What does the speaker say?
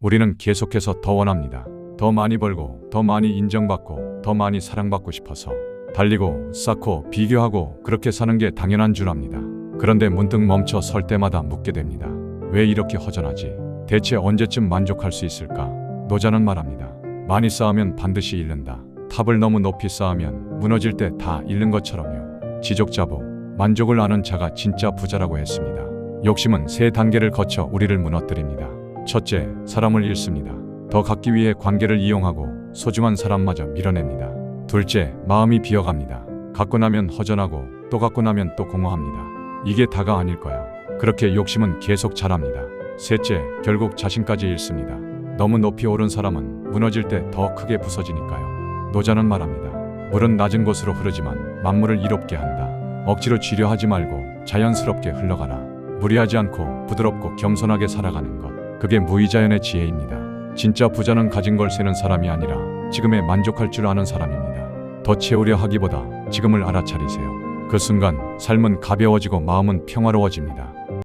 우리는 계속해서 더 원합니다. 더 많이 벌고, 더 많이 인정받고, 더 많이 사랑받고 싶어서 달리고, 쌓고, 비교하고, 그렇게 사는 게 당연한 줄 압니다. 그런데 문득 멈춰 설 때마다 묻게 됩니다. 왜 이렇게 허전하지? 대체 언제쯤 만족할 수 있을까? 노자는 말합니다. 많이 쌓으면 반드시 잃는다. 탑을 너무 높이 쌓으면 무너질 때 다 잃는 것처럼요. 지족자부, 만족을 아는 자가 진짜 부자라고 했습니다. 욕심은 세 단계를 거쳐 우리를 무너뜨립니다. 첫째, 사람을 잃습니다. 더 갖기 위해 관계를 이용하고 소중한 사람마저 밀어냅니다. 둘째, 마음이 비어갑니다. 갖고 나면 허전하고 또 갖고 나면 또 공허합니다. 이게 다가 아닐 거야. 그렇게 욕심은 계속 자랍니다. 셋째, 결국 자신까지 잃습니다. 너무 높이 오른 사람은 무너질 때 더 크게 부서지니까요. 노자는 말합니다. 물은 낮은 곳으로 흐르지만 만물을 이롭게 한다. 억지로 쥐려 하지 말고 자연스럽게 흘러가라. 무리하지 않고 부드럽고 겸손하게 살아가는 것. 그게 무의자연의 지혜입니다. 진짜 부자는 가진 걸 세는 사람이 아니라 지금에 만족할 줄 아는 사람입니다. 더 채우려 하기보다 지금을 알아차리세요. 그 순간 삶은 가벼워지고 마음은 평화로워집니다.